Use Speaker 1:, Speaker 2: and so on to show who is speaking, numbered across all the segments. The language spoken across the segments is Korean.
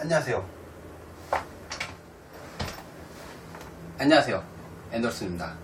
Speaker 1: 안녕하세요.
Speaker 2: 안녕하세요. 앤더슨입니다.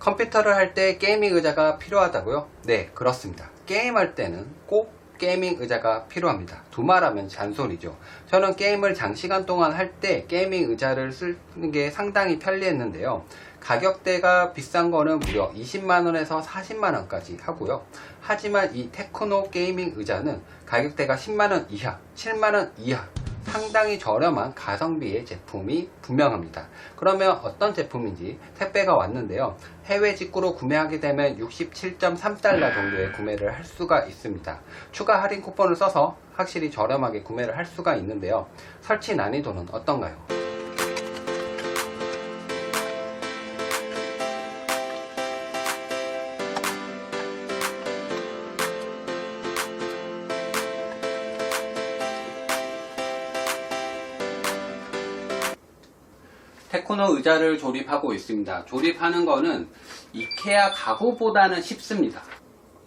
Speaker 2: 컴퓨터를 할 때 게이밍 의자가 필요하다고요? 네, 그렇습니다. 게임할 때는 꼭 게이밍 의자가 필요합니다. 두말하면 잔소리죠. 저는 게임을 장시간 동안 할 때 게이밍 의자를 쓰는 게 상당히 편리했는데요. 가격대가 비싼 거는 무려 20만원에서 40만원까지 하고요. 하지만 이 테크노 게이밍 의자는 가격대가 10만원 이하, 7만원 이하, 상당히 저렴한 가성비의 제품이 분명합니다. 그러면 어떤 제품인지 택배가 왔는데요. 해외 직구로 구매하게 되면 67.3달러 정도에 구매를 할 수가 있습니다. 추가 할인 쿠폰을 써서 확실히 저렴하게 구매를 할 수가 있는데요. 설치 난이도는 어떤가요? 테크노 의자를 조립하고 있습니다. 조립하는 거는 이케아 가구보다는 쉽습니다.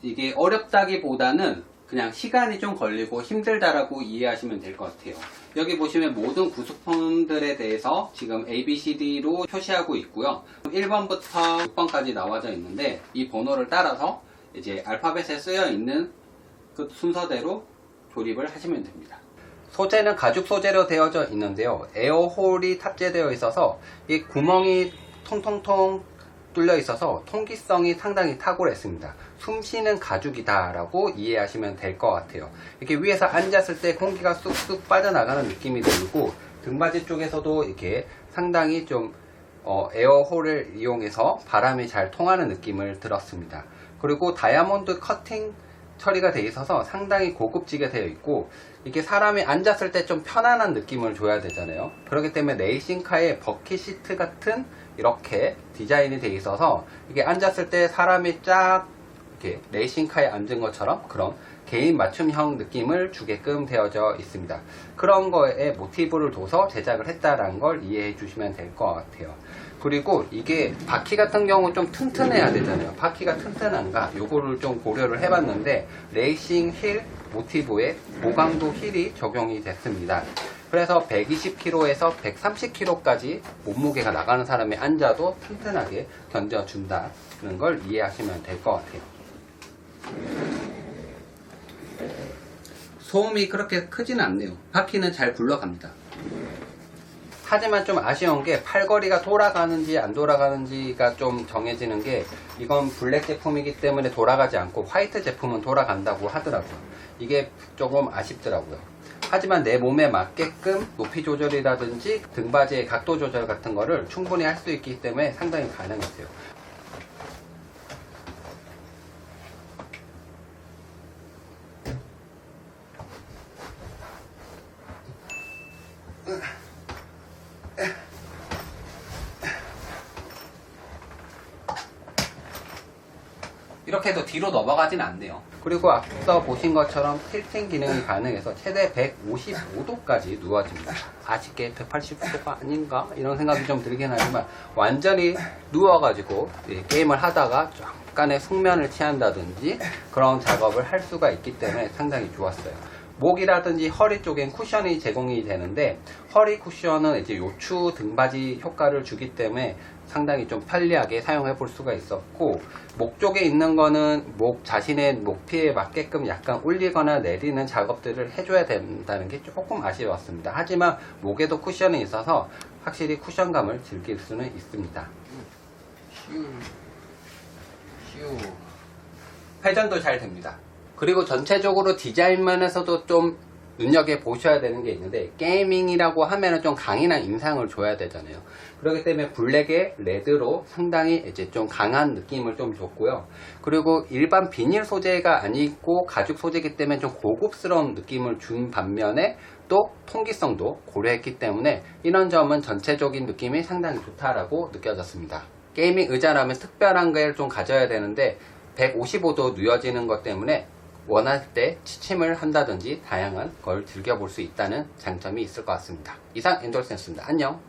Speaker 2: 이게 어렵다기보다는 그냥 시간이 좀 걸리고 힘들다라고 이해하시면 될 것 같아요. 여기 보시면 모든 구성품들에 대해서 지금 ABCD로 표시하고 있고요. 1번부터 6번까지 나와져 있는데 이 번호를 따라서 이제 알파벳에 쓰여 있는 그 순서대로 조립을 하시면 됩니다. 소재는 가죽 소재로 되어져 있는데요. 에어홀이 탑재되어 있어서 이 구멍이 통통통 뚫려 있어서 통기성이 상당히 탁월했습니다. 숨쉬는 가죽이다라고 이해하시면 될 것 같아요. 이렇게 위에서 앉았을 때 공기가 쑥쑥 빠져나가는 느낌이 들고 등받이 쪽에서도 이렇게 상당히 좀 어, 에어홀을 이용해서 바람이 잘 통하는 느낌을 들었습니다. 그리고 다이아몬드 커팅 처리가 되어 있어서 상당히 고급지게 되어 있고 이게 사람이 앉았을 때 좀 편안한 느낌을 줘야 되잖아요. 그렇기 때문에 레이싱카의 버킷 시트 같은 이렇게 디자인이 되어 있어서 이게 앉았을 때 사람이 쫙 이렇게 레이싱카에 앉은 것처럼 그런 개인 맞춤형 느낌을 주게끔 되어져 있습니다. 그런 거에 모티브를 둬서 제작을 했다라는 걸 이해해 주시면 될 것 같아요. 그리고 이게 바퀴 같은 경우 좀 튼튼해야 되잖아요. 바퀴가 튼튼한가? 요거를 좀 고려를 해봤는데 레이싱 힐 모티브에 고강도 힐이 적용이 됐습니다. 그래서 120kg에서 130kg까지 몸무게가 나가는 사람이 앉아도 튼튼하게 견뎌준다는 걸 이해하시면 될 것 같아요. 소음이 그렇게 크지는 않네요. 바퀴는 잘 굴러갑니다. 하지만 좀 아쉬운 게 팔걸이가 돌아가는지 안 돌아가는지가 좀 정해지는 게 이건 블랙 제품이기 때문에 돌아가지 않고 화이트 제품은 돌아간다고 하더라고요. 이게 조금 아쉽더라고요. 하지만 내 몸에 맞게끔 높이 조절이라든지 등받이의 각도 조절 같은 거를 충분히 할 수 있기 때문에 상당히 가능했어요. 이렇게 해도 뒤로 넘어가진 않네요. 그리고 앞서 보신 것처럼 틸팅 기능이 가능해서 최대 155도까지 누워집니다. 아쉽게 180도가 아닌가? 이런 생각이 좀 들긴 하지만 완전히 누워가지고 이 게임을 하다가 약간의 숙면을 취한다든지 그런 작업을 할 수가 있기 때문에 상당히 좋았어요. 목이라든지 허리 쪽엔 쿠션이 제공이 되는데 허리 쿠션은 이제 요추 등받이 효과를 주기 때문에 상당히 좀 편리하게 사용해 볼 수가 있었고 목 쪽에 있는 거는 목 자신의 높이에 맞게끔 약간 올리거나 내리는 작업들을 해줘야 된다는 게 조금 아쉬웠습니다. 하지만 목에도 쿠션이 있어서 확실히 쿠션감을 즐길 수는 있습니다. 휴, 휴. 회전도 잘 됩니다. 그리고 전체적으로 디자인 면에서도 좀 눈여겨 보셔야 되는 게 있는데 게이밍이라고 하면은 좀 강인한 인상을 줘야 되잖아요. 그렇기 때문에 블랙에 레드로 상당히 이제 좀 강한 느낌을 좀 줬고요. 그리고 일반 비닐 소재가 아니고 가죽 소재이기 때문에 좀 고급스러운 느낌을 준 반면에 또 통기성도 고려했기 때문에 이런 점은 전체적인 느낌이 상당히 좋다라고 느껴졌습니다. 게이밍 의자라면 특별한 걸 좀 가져야 되는데 155도 누워지는 것 때문에 원할 때 취침을 한다든지 다양한 걸 즐겨볼 수 있다는 장점이 있을 것 같습니다. 이상 엔돌센스입니다. 안녕!